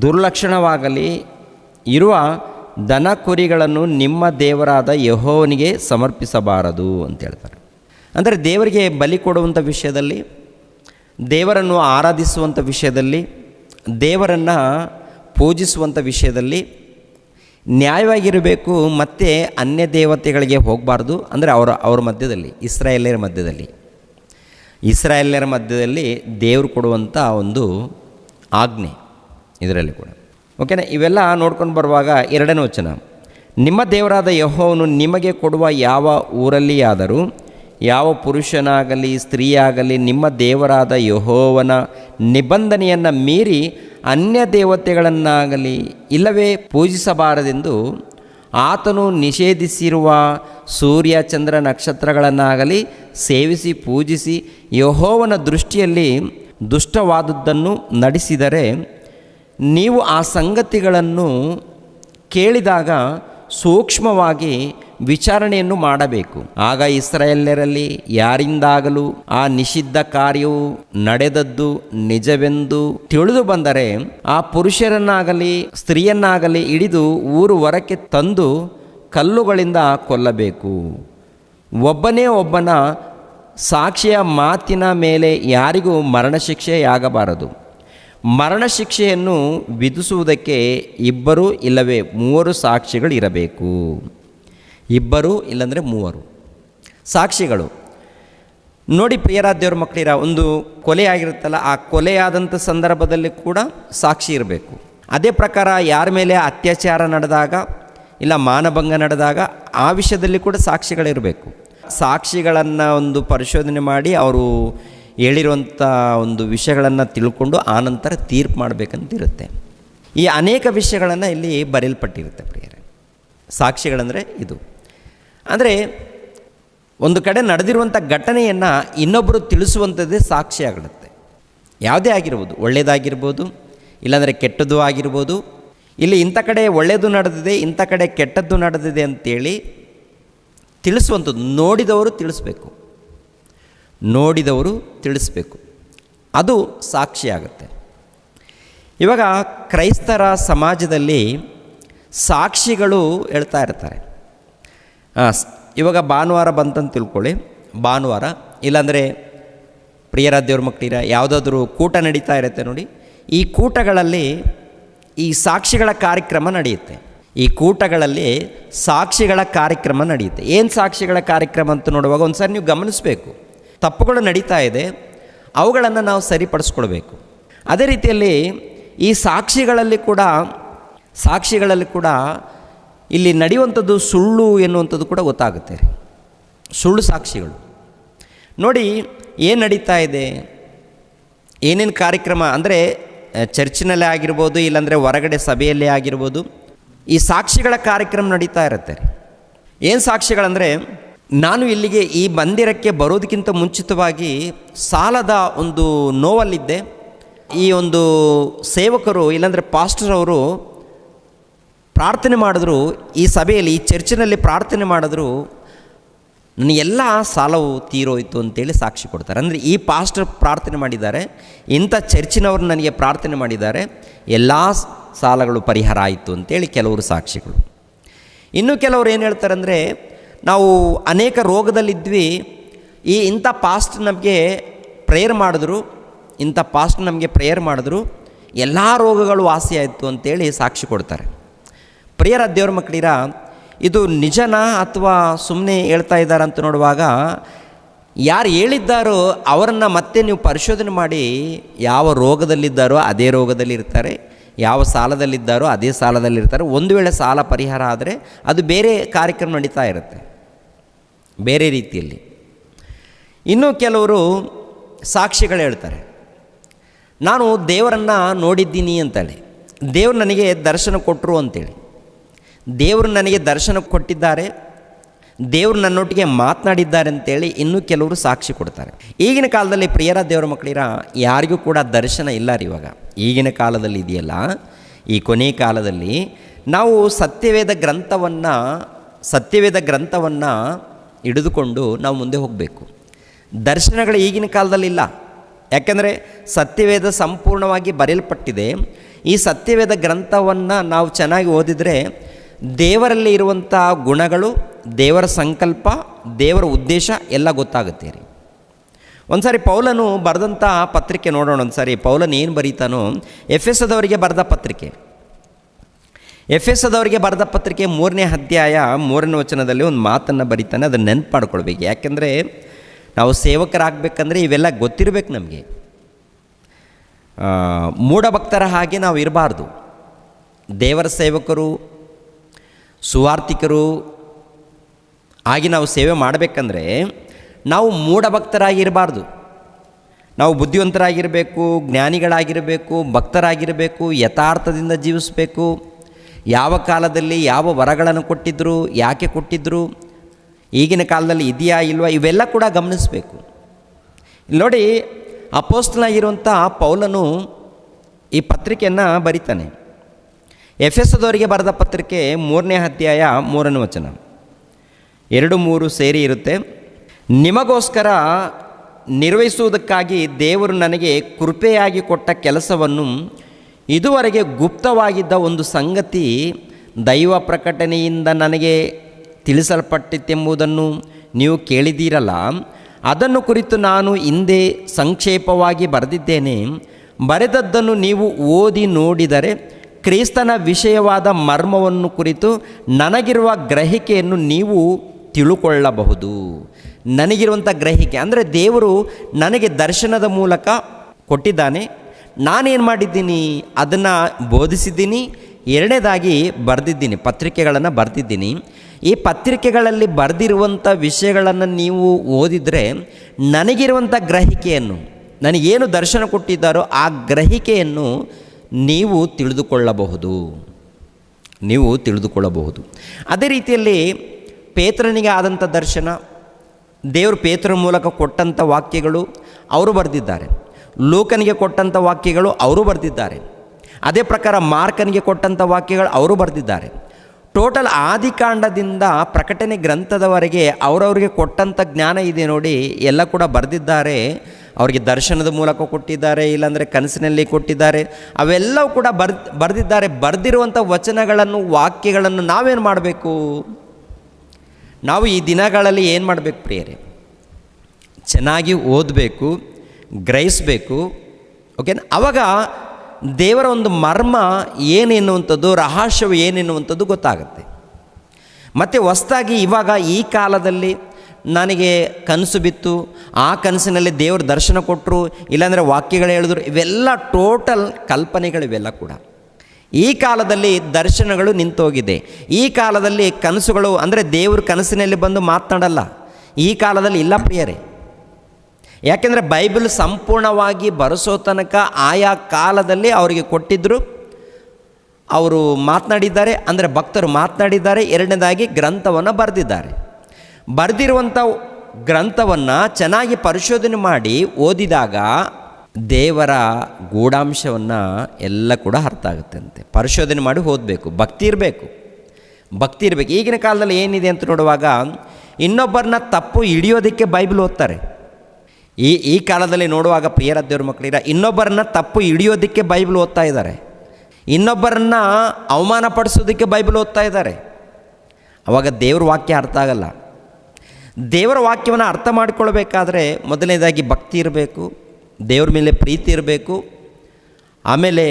ದುರ್ಲಕ್ಷಣವಾಗಲಿ, ಇರುವ ದನ ಕುರಿಗಳನ್ನು ನಿಮ್ಮ ದೇವರಾದ ಯಹೋವನಿಗೆ ಸಮರ್ಪಿಸಬಾರದು ಅಂತ ಹೇಳ್ತಾರೆ. ಅಂದರೆ ದೇವರಿಗೆ ಬಲಿ ಕೊಡುವಂಥ ವಿಷಯದಲ್ಲಿ, ದೇವರನ್ನು ಆರಾಧಿಸುವಂಥ ವಿಷಯದಲ್ಲಿ, ದೇವರನ್ನು ಪೂಜಿಸುವಂಥ ವಿಷಯದಲ್ಲಿ ನ್ಯಾಯವಾಗಿರಬೇಕು, ಮತ್ತು ಅನ್ಯ ದೇವತೆಗಳಿಗೆ ಹೋಗಬಾರ್ದು. ಅಂದರೆ ಅವರ ಅವರ ಮಧ್ಯದಲ್ಲಿ, ಇಸ್ರಾಯೇಲ್ಯರ ಮಧ್ಯದಲ್ಲಿ. ಇಸ್ರಾಯೇಲ್ಯರ ಮಧ್ಯದಲ್ಲಿ ದೇವರು ಕೊಡುವಂಥ ಒಂದು ಆಜ್ಞೆ ಇದರಲ್ಲಿ ಕೂಡ. ಓಕೆನಾ? ಇವೆಲ್ಲ ನೋಡ್ಕೊಂಡು ಬರುವಾಗ ಎರಡನೇ ವಚನ. ನಿಮ್ಮ ದೇವರಾದ ಯಹೋವನು ನಿಮಗೆ ಕೊಡುವ ಯಾವ ಊರಲ್ಲಿಯಾದರೂ ಯಾವ ಪುರುಷನಾಗಲಿ, ಸ್ತ್ರೀಯಾಗಲಿ, ನಿಮ್ಮ ದೇವರಾದ ಯಹೋವನ ನಿಬಂಧನೆಯನ್ನು ಮೀರಿ ಅನ್ಯ ದೇವತೆಗಳನ್ನಾಗಲಿ, ಇಲ್ಲವೇ ಪೂಜಿಸಬಾರದೆಂದು ಆತನು ನಿಷೇಧಿಸಿರುವ ಸೂರ್ಯ, ಚಂದ್ರ ನಕ್ಷತ್ರಗಳನ್ನಾಗಲಿ ಸೇವಿಸಿ, ಪೂಜಿಸಿ ಯಹೋವನ ದೃಷ್ಟಿಯಲ್ಲಿ ದುಷ್ಟವಾದದ್ದನ್ನು ನಡೆಸಿದರೆ ನೀವು ಆ ಸಂಗತಿಗಳನ್ನು ಕೇಳಿದಾಗ ಸೂಕ್ಷ್ಮವಾಗಿ ವಿಚಾರಣೆಯನ್ನು ಮಾಡಬೇಕು. ಆಗ ಇಸ್ರಾಯೇಲ್ಯರಲ್ಲಿ ಯಾರಿಂದಾಗಲೂ ಆ ನಿಷಿದ್ಧ ಕಾರ್ಯವು ನಡೆದದ್ದು ನಿಜವೆಂದು ತಿಳಿದು ಬಂದರೆ ಆ ಪುರುಷರನ್ನಾಗಲಿ ಸ್ತ್ರೀಯನ್ನಾಗಲಿ ಹಿಡಿದು ಊರು ಹೊರಕ್ಕೆ ತಂದು ಕಲ್ಲುಗಳಿಂದ ಕೊಲ್ಲಬೇಕು. ಒಬ್ಬನೇ ಒಬ್ಬನ ಸಾಕ್ಷಿಯ ಮಾತಿನ ಮೇಲೆ ಯಾರಿಗೂ ಮರಣಶಿಕ್ಷೆಯಾಗಬಾರದು. ಮರಣಶಿಕ್ಷೆಯನ್ನು ವಿಧಿಸುವುದಕ್ಕೆ ಇಬ್ಬರು ಇಲ್ಲವೇ ಮೂವರು ಸಾಕ್ಷಿಗಳು ಇರಬೇಕು. ಇಬ್ಬರು ಇಲ್ಲಂದರೆ ಮೂವರು ಸಾಕ್ಷಿಗಳು. ನೋಡಿ ಪ್ರಿಯರಾದ್ಯವ್ರ ಮಕ್ಕಳಿರ, ಒಂದು ಕೊಲೆ ಆಗಿರುತ್ತಲ್ಲ, ಆ ಕೊಲೆಯಾದಂಥ ಸಂದರ್ಭದಲ್ಲಿ ಕೂಡ ಸಾಕ್ಷಿ ಇರಬೇಕು. ಅದೇ ಪ್ರಕಾರ ಯಾರ ಮೇಲೆ ಅತ್ಯಾಚಾರ ನಡೆದಾಗ, ಇಲ್ಲ ಮಾನಭಂಗ ನಡೆದಾಗ, ಆ ವಿಷಯದಲ್ಲಿ ಕೂಡ ಸಾಕ್ಷಿಗಳಿರಬೇಕು ಸಾಕ್ಷಿಗಳನ್ನು ಒಂದು ಪರಿಶೋಧನೆ ಮಾಡಿ, ಅವರು ಹೇಳಿರುವಂಥ ಒಂದು ವಿಷಯಗಳನ್ನು ತಿಳ್ಕೊಂಡು ಆನಂತರ ತೀರ್ಪು ಮಾಡಬೇಕಂತಿರುತ್ತೆ. ಈ ಅನೇಕ ವಿಷಯಗಳನ್ನು ಇಲ್ಲಿ ಬರೆಯಲ್ಪಟ್ಟಿರುತ್ತೆ ಪ್ರಿಯರೇ. ಸಾಕ್ಷಿಗಳಂದರೆ ಇದು. ಅಂದರೆ ಒಂದು ಕಡೆ ನಡೆದಿರುವಂಥ ಘಟನೆಯನ್ನು ಇನ್ನೊಬ್ಬರು ತಿಳಿಸುವಂಥದ್ದೇ ಸಾಕ್ಷಿ ಆಗಿರುತ್ತೆ ಯಾವುದೇ ಆಗಿರ್ಬೋದು ಒಳ್ಳೆಯದಾಗಿರ್ಬೋದು ಇಲ್ಲಾಂದರೆ ಕೆಟ್ಟದ್ದು ಆಗಿರ್ಬೋದು, ಇಲ್ಲಿ ಇಂಥ ಕಡೆ ಒಳ್ಳೆಯದು ನಡೆದಿದೆ, ಇಂಥ ಕಡೆ ಕೆಟ್ಟದ್ದು ನಡೆದಿದೆ ಅಂತೇಳಿ ತಿಳಿಸುವಂಥದ್ದು ನೋಡಿದವರು ತಿಳಿಸ್ಬೇಕು. ನೋಡಿದವರು ತಿಳಿಸ್ಬೇಕು. ಅದು ಸಾಕ್ಷಿಯಾಗುತ್ತೆ. ಇವಾಗ ಕ್ರೈಸ್ತರ ಸಮಾಜದಲ್ಲಿ ಸಾಕ್ಷಿಗಳು ಹೇಳ್ತಾ ಇರ್ತಾರೆ. ಇವಾಗ ಭಾನುವಾರ ಬಂತಂತ ತಿಳ್ಕೊಳ್ಳಿ. ಭಾನುವಾರ, ಇಲ್ಲಾಂದರೆ ಪ್ರಿಯರ ದೇವ್ರ ಮಕ್ಕಳಿರ ಯಾವುದಾದ್ರೂ ಕೂಟ ನಡೀತಾ ಇರುತ್ತೆ ನೋಡಿ. ಈ ಕೂಟಗಳಲ್ಲಿ ಈ ಸಾಕ್ಷಿಗಳ ಕಾರ್ಯಕ್ರಮ ನಡೆಯುತ್ತೆ. ಈ ಕೂಟಗಳಲ್ಲಿ ಸಾಕ್ಷಿಗಳ ಕಾರ್ಯಕ್ರಮ ನಡೆಯುತ್ತೆ. ಏನು ಸಾಕ್ಷಿಗಳ ಕಾರ್ಯಕ್ರಮ ಅಂತ ನೋಡುವಾಗ ಒಂದು ಸಾರಿ ನೀವು ಗಮನಿಸಬೇಕು. ತಪ್ಪುಗಳು ನಡೀತಾ ಇದೆ, ಅವುಗಳನ್ನು ನಾವು ಸರಿಪಡಿಸ್ಕೊಳ್ಬೇಕು. ಅದೇ ರೀತಿಯಲ್ಲಿ ಈ ಸಾಕ್ಷಿಗಳಲ್ಲಿ ಕೂಡ ಸಾಕ್ಷಿಗಳಲ್ಲಿ ಕೂಡ ಇಲ್ಲಿ ನಡೆಯುವಂಥದ್ದು ಸುಳ್ಳು ಎನ್ನುವಂಥದ್ದು ಕೂಡ ಗೊತ್ತಾಗುತ್ತೆ. ಸುಳ್ಳು ಸಾಕ್ಷಿಗಳು. ನೋಡಿ, ಏನು ನಡೀತಾ ಇದೆ? ಏನೇನು ಕಾರ್ಯಕ್ರಮ, ಅಂದರೆ ಚರ್ಚಿನಲ್ಲೇ ಆಗಿರ್ಬೋದು, ಇಲ್ಲಾಂದರೆ ಹೊರಗಡೆ ಸಭೆಯಲ್ಲೇ ಆಗಿರ್ಬೋದು, ಈ ಸಾಕ್ಷಿಗಳ ಕಾರ್ಯಕ್ರಮ ನಡೀತಾ ಇರುತ್ತೆ. ಏನು ಸಾಕ್ಷಿಗಳಂದರೆ ನಾನು ಇಲ್ಲಿಗೆ ಈ ಮಂದಿರಕ್ಕೆ ಬರೋದಕ್ಕಿಂತ ಮುಂಚಿತವಾಗಿ ಸಾಲದ ಒಂದು ನೋವಲ್ಲಿದ್ದೆ. ಈ ಒಂದು ಸೇವಕರು, ಇಲ್ಲಾಂದರೆ ಪಾಸ್ಟರ್ ಅವರು ಪ್ರಾರ್ಥನೆ ಮಾಡಿದ್ರು. ಈ ಸಭೆಯಲ್ಲಿ, ಈ ಚರ್ಚಿನಲ್ಲಿ ಪ್ರಾರ್ಥನೆ ಮಾಡಿದ್ರು. ನನ್ನ ಎಲ್ಲ ಸಾಲವು ತೀರೋಯಿತು ಅಂತೇಳಿ ಸಾಕ್ಷಿ ಕೊಡ್ತಾರೆ. ಅಂದರೆ ಈ ಪಾಸ್ಟರ್ ಪ್ರಾರ್ಥನೆ ಮಾಡಿದ್ದಾರೆ. ಇಂಥ ಚರ್ಚಿನವರು ನನಗೆ ಪ್ರಾರ್ಥನೆ ಮಾಡಿದ್ದಾರೆ. ಎಲ್ಲ ಸಾಲಗಳು ಪರಿಹಾರ ಆಯಿತು ಅಂತೇಳಿ ಕೆಲವರು ಸಾಕ್ಷಿಗಳು. ಇನ್ನು ಕೆಲವರು ಏನು ಹೇಳ್ತಾರೆ ಅಂದರೆ ನಾವು ಅನೇಕ ರೋಗದಲ್ಲಿದ್ವಿ. ಈ ಇಂಥ ಪಾಸ್ಟ್ ನಮಗೆ ಪ್ರೇಯರ್ ಮಾಡಿದ್ರು. ಇಂಥ ಪಾಸ್ಟ್ ನಮಗೆ ಪ್ರೇಯರ್ ಮಾಡಿದ್ರು. ಎಲ್ಲ ರೋಗಗಳು ವಾಸಿಯಾಯಿತು ಅಂತೇಳಿ ಸಾಕ್ಷಿ ಕೊಡ್ತಾರೆ. ಪ್ರಿಯರ ದೇವ್ರ ಮಕ್ಕಳಿರ, ಇದು ನಿಜನಾ ಅಥವಾ ಸುಮ್ಮನೆ ಹೇಳ್ತಾ ಇದ್ದಾರೆ ಅಂತ ನೋಡುವಾಗ, ಯಾರು ಹೇಳಿದ್ದಾರೋ ಅವರನ್ನು ಮತ್ತೆ ನೀವು ಪರಿಶೋಧನೆ ಮಾಡಿ ಯಾವ ರೋಗದಲ್ಲಿದ್ದಾರೋ ಅದೇ ರೋಗದಲ್ಲಿ ಇರ್ತಾರೆ. ಯಾವ ಸಾಲದಲ್ಲಿದ್ದಾರೋ ಅದೇ ಸಾಲದಲ್ಲಿರ್ತಾರೆ. ಒಂದು ವೇಳೆ ಸಾಲ ಪರಿಹಾರ ಆದರೆ ಅದು ಬೇರೆ ಕಾರ್ಯಕ್ರಮ ನಡೀತಾ ಇರುತ್ತೆ. ಬೇರೆ ರೀತಿಯಲ್ಲಿ. ಇನ್ನೂ ಕೆಲವರು ಸಾಕ್ಷಿಗಳು ಹೇಳ್ತಾರೆ. ನಾನು ದೇವರನ್ನು ನೋಡಿದ್ದೀನಿ ಅಂತೇಳಿ. ದೇವರು ನನಗೆ ದರ್ಶನ ಕೊಟ್ಟರು ಅಂತೇಳಿ. ದೇವರು ನನಗೆ ದರ್ಶನ ಕೊಟ್ಟಿದ್ದಾರೆ. ದೇವರು ನನ್ನೊಟ್ಟಿಗೆ ಮಾತನಾಡಿದ್ದಾರೆ ಅಂತೇಳಿ ಇನ್ನೂ ಕೆಲವರು ಸಾಕ್ಷಿ ಕೊಡ್ತಾರೆ. ಈಗಿನ ಕಾಲದಲ್ಲಿ ಪ್ರಿಯರ ದೇವರ ಮಕ್ಕಳಿರ ಯಾರಿಗೂ ಕೂಡ ದರ್ಶನ ಇಲ್ಲ ರೀ ಇವಾಗ. ಈಗಿನ ಕಾಲದಲ್ಲಿ ಇದೆಯಲ್ಲ, ಈ ಕೊನೆ ಕಾಲದಲ್ಲಿ ನಾವು ಸತ್ಯವೇದ ಗ್ರಂಥವನ್ನು ಸತ್ಯವೇದ ಗ್ರಂಥವನ್ನು ಹಿಡಿದುಕೊಂಡು ನಾವು ಮುಂದೆ ಹೋಗಬೇಕು. ದರ್ಶನಗಳು ಈಗಿನ ಕಾಲದಲ್ಲಿ ಇಲ್ಲ. ಯಾಕೆಂದರೆ ಸತ್ಯವೇದ ಸಂಪೂರ್ಣವಾಗಿ ಬರೆಯಲ್ಪಟ್ಟಿದೆ. ಈ ಸತ್ಯವೇದ ಗ್ರಂಥವನ್ನು ನಾವು ಚೆನ್ನಾಗಿ ಓದಿದರೆ ದೇವರಲ್ಲಿ ಇರುವಂಥ ಗುಣಗಳು, ದೇವರ ಸಂಕಲ್ಪ, ದೇವರ ಉದ್ದೇಶ ಎಲ್ಲ ಗೊತ್ತಾಗುತ್ತೆ ರೀ. ಒಂದು ಸಾರಿ ಪೌಲನು ಬರೆದಂಥ ಪತ್ರಿಕೆ ನೋಡೋಣ ಒಂದು ಸಾರಿ ಪೌಲನ್ ಏನು ಬರೀತಾನೋ? ಎಫ್ ಎಸ್ ಅದವರಿಗೆ ಬರೆದ ಪತ್ರಿಕೆ. ಎಫ್ ಎಸ್ ಅದವರಿಗೆ ಬರೆದ ಪತ್ರಿಕೆ ಮೂರನೇ ಅಧ್ಯಾಯ ಮೂರನೇ ವಚನದಲ್ಲಿ ಒಂದು ಮಾತನ್ನು ಬರೀತಾನೆ, ಅದನ್ನು ನೆನಪು ಮಾಡ್ಕೊಳ್ಬೇಕು ಯಾಕೆಂದರೆ ನಾವು ಸೇವಕರಾಗಬೇಕಂದ್ರೆ ಇವೆಲ್ಲ ಗೊತ್ತಿರಬೇಕು ನಮಗೆ. ಮೂಢಭಕ್ತರ ಹಾಗೆ ನಾವು ಇರಬಾರ್ದು. ದೇವರ ಸೇವಕರು ಸುವಾರ್ಥಿಕರು ಆಗಿ ನಾವು ಸೇವೆ ಮಾಡಬೇಕಂದ್ರೆ ನಾವು ಮೂಢಭಕ್ತರಾಗಿರಬಾರ್ದು. ನಾವು ಬುದ್ಧಿವಂತರಾಗಿರಬೇಕು, ಜ್ಞಾನಿಗಳಾಗಿರಬೇಕು, ಭಕ್ತರಾಗಿರಬೇಕು, ಯಥಾರ್ಥದಿಂದ ಜೀವಿಸಬೇಕು. ಯಾವ ಕಾಲದಲ್ಲಿ ಯಾವ ವರಗಳನ್ನು ಕೊಟ್ಟಿದ್ದರು ಯಾಕೆ ಕೊಟ್ಟಿದ್ದರು ಈಗಿನ ಕಾಲದಲ್ಲಿ ಇದೆಯಾ ಇಲ್ವಾ, ಇವೆಲ್ಲ ಕೂಡ ಗಮನಿಸಬೇಕು. ನೋಡಿ ಅಪೋಸ್ತನಾಗಿರುವಂಥ ಪೌಲನು ಈ ಪತ್ರಿಕೆಯನ್ನು ಬರಿತಾನೆ. ಎಫ್ ಎಸ್ ಅದವರಿಗೆ ಬರೆದ ಪತ್ರಿಕೆ ಮೂರನೇ ಅಧ್ಯಾಯ ಮೂರನೇ ವಚನ. ಎರಡು ಮೂರು ಸೇರಿ ಇರುತ್ತೆ. ನಿಮಗೋಸ್ಕರ ನಿರ್ವಹಿಸುವುದಕ್ಕಾಗಿ ದೇವರು ನನಗೆ ಕೃಪೆಯಾಗಿ ಕೊಟ್ಟ ಕೆಲಸವನ್ನು ಇದುವರೆಗೆ ಗುಪ್ತವಾಗಿದ್ದ ಒಂದು ಸಂಗತಿ ದೈವ ಪ್ರಕಟಣೆಯಿಂದ ನನಗೆ ತಿಳಿಸಲ್ಪಟ್ಟಿತ್ತೆಂಬುದನ್ನು ನೀವು ಕೇಳಿದ್ದೀರಲ್ಲ. ಅದನ್ನು ಕುರಿತು ನಾನು ಹಿಂದೆ ಸಂಕ್ಷೇಪವಾಗಿ ಬರೆದಿದ್ದೇನೆ. ಬರೆದದ್ದನ್ನು ನೀವು ಓದಿ ನೋಡಿದರೆ ಕ್ರಿಸ್ತನ ವಿಷಯವಾದ ಮರ್ಮವನ್ನು ಕುರಿತು ನನಗಿರುವ ಗ್ರಹಿಕೆಯನ್ನು ನೀವು ತಿಳುಕೊಳ್ಳಬಹುದು. ನನಗಿರುವಂಥ ಗ್ರಹಿಕೆ, ಅಂದರೆ ದೇವರು ನನಗೆ ದರ್ಶನದ ಮೂಲಕ ಕೊಟ್ಟಿದ್ದಾನೆ. ನಾನೇನು ಮಾಡಿದ್ದೀನಿ? ಅದನ್ನು ಬೋಧಿಸಿದ್ದೀನಿ. ಎರಡನೇದಾಗಿ ಬರೆದಿದ್ದೀನಿ, ಪತ್ರಿಕೆಗಳನ್ನು ಬರೆದಿದ್ದೀನಿ. ಈ ಪತ್ರಿಕೆಗಳಲ್ಲಿ ಬರೆದಿರುವಂಥ ವಿಷಯಗಳನ್ನು ನೀವು ಓದಿದರೆ ನನಗಿರುವಂಥ ಗ್ರಹಿಕೆಯನ್ನು, ನನಗೇನು ದರ್ಶನ ಕೊಟ್ಟಿದ್ದಾರೋ ಆ ಗ್ರಹಿಕೆಯನ್ನು ನೀವು ತಿಳಿದುಕೊಳ್ಳಬಹುದು. ನೀವು ತಿಳಿದುಕೊಳ್ಳಬಹುದು. ಅದೇ ರೀತಿಯಲ್ಲಿ ಪೇತ್ರನಿಗೆ ಆದಂಥ ದರ್ಶನ, ದೇವರು ಪೇತ್ರ ಮೂಲಕ ಕೊಟ್ಟಂಥ ವಾಕ್ಯಗಳು ಅವರು ಬರೆದಿದ್ದಾರೆ. ಲೋಕನಿಗೆ ಕೊಟ್ಟಂಥ ವಾಕ್ಯಗಳು ಅವರು ಬರೆದಿದ್ದಾರೆ. ಅದೇ ಪ್ರಕಾರ ಮಾರ್ಕನಿಗೆ ಕೊಟ್ಟಂಥ ವಾಕ್ಯಗಳು ಅವರು ಬರೆದಿದ್ದಾರೆ. ಟೋಟಲ್ ಆದಿಕಾಂಡದಿಂದ ಪ್ರಕಟಣೆ ಗ್ರಂಥದವರೆಗೆ ಅವರವರಿಗೆ ಕೊಟ್ಟಂಥ ಜ್ಞಾನ ಇದೆ ನೋಡಿ ಎಲ್ಲ ಕೂಡ ಬರೆದಿದ್ದಾರೆ. ಅವರಿಗೆ ದರ್ಶನದ ಮೂಲಕ ಕೊಟ್ಟಿದ್ದಾರೆ, ಇಲ್ಲಾಂದರೆ ಕನಸಿನಲ್ಲಿ ಕೊಟ್ಟಿದ್ದಾರೆ. ಅವೆಲ್ಲವೂ ಕೂಡ ಬರ್, ಬರೆದಿದ್ದಾರೆ. ಬರೆದಿರುವಂಥ ವಚನಗಳನ್ನು, ವಾಕ್ಯಗಳನ್ನು ನಾವೇನು ಮಾಡಬೇಕು? ನಾವು ಈ ದಿನಗಳಲ್ಲಿ ಏನು ಮಾಡಬೇಕು ಪ್ರಿಯರೇ? ಚೆನ್ನಾಗಿ ಓದಬೇಕು, ಗ್ರಹಿಸಬೇಕು ಓಕೆನಾ ಅವಾಗ ದೇವರ ಒಂದು ಮರ್ಮ ಏನೆನ್ನುವಂಥದ್ದು, ರಹಸ್ಯವು ಏನೆನ್ನುವಂಥದ್ದು ಗೊತ್ತಾಗುತ್ತೆ. ಮತ್ತು ಹೊಸ್ದಾಗಿ ಇವಾಗ ಈ ಕಾಲದಲ್ಲಿ ನನಗೆ ಕನಸು ಬಿತ್ತು. ಆ ಕನಸಿನಲ್ಲಿ ದೇವ್ರ ದರ್ಶನ ಕೊಟ್ಟರು ಇಲ್ಲಾಂದರೆ ವಾಕ್ಯಗಳು ಹೇಳಿದ್ರು. ಇವೆಲ್ಲ ಟೋಟಲ್ ಕಲ್ಪನೆಗಳು ಇವೆಲ್ಲ ಕೂಡ. ಈ ಕಾಲದಲ್ಲಿ ದರ್ಶನಗಳು ನಿಂತೋಗಿದೆ. ಈ ಕಾಲದಲ್ಲಿ ಕನಸುಗಳು, ಅಂದರೆ ದೇವ್ರ ಕನಸಿನಲ್ಲಿ ಬಂದು ಮಾತನಾಡಲ್ಲ. ಈ ಕಾಲದಲ್ಲಿ ಇಲ್ಲ ಪ್ರಿಯರೇ. ಯಾಕೆಂದರೆ ಬೈಬಲ್ ಸಂಪೂರ್ಣವಾಗಿ ಬರೆಸೋ ತನಕ ಆಯಾ ಕಾಲದಲ್ಲಿ ಅವರಿಗೆ ಕೊಟ್ಟಿದ್ದರು ಅವರು ಮಾತನಾಡಿದ್ದಾರೆ, ಅಂದರೆ ಭಕ್ತರು ಮಾತನಾಡಿದ್ದಾರೆ. ಎರಡನೇದಾಗಿ ಗ್ರಂಥವನ್ನು ಬರೆದಿದ್ದಾರೆ. ಬರೆದಿರುವಂಥ ಗ್ರಂಥವನ್ನು ಚೆನ್ನಾಗಿ ಪರಿಶೋಧನೆ ಮಾಡಿ ಓದಿದಾಗ ದೇವರ ಗೂಢಾಂಶವನ್ನು ಎಲ್ಲ ಕೂಡ ಅರ್ಥ ಆಗುತ್ತೆ ಅಂತೆ ಪರಿಶೋಧನೆ ಮಾಡಿ ಓದಬೇಕು, ಭಕ್ತಿ ಇರಬೇಕು. ಭಕ್ತಿ ಇರಬೇಕು. ಈಗಿನ ಕಾಲದಲ್ಲಿ ಏನಿದೆ ಅಂತ ನೋಡುವಾಗ ಇನ್ನೊಬ್ಬರನ್ನ ತಪ್ಪು ಹಿಡಿಯೋದಕ್ಕೆ ಬೈಬಲ್ ಓದ್ತಾರೆ. ಈ ಈ ಕಾಲದಲ್ಲಿ ನೋಡುವಾಗ ಪ್ರಿಯರ ದೇವ್ರ ಮಕ್ಕಳಿರ ಇನ್ನೊಬ್ಬರನ್ನ ತಪ್ಪು ಹಿಡಿಯೋದಕ್ಕೆ ಬೈಬಲ್ ಓದ್ತಾ ಇದ್ದಾರೆ. ಇನ್ನೊಬ್ಬರನ್ನ ಅವಮಾನ ಪಡಿಸೋದಕ್ಕೆ ಬೈಬಲ್ ಓದ್ತಾ ಇದ್ದಾರೆ. ಅವಾಗ ದೇವ್ರ ವಾಕ್ಯ ಅರ್ಥ ಆಗಲ್ಲ. ದೇವರ ವಾಕ್ಯವನ್ನು ಅರ್ಥ ಮಾಡಿಕೊಳ್ಬೇಕಾದ್ರೆ ಮೊದಲನೇದಾಗಿ ಭಕ್ತಿ ಇರಬೇಕು ದೇವರ ಮೇಲೆ ಪ್ರೀತಿ ಇರಬೇಕು ಆಮೇಲೆ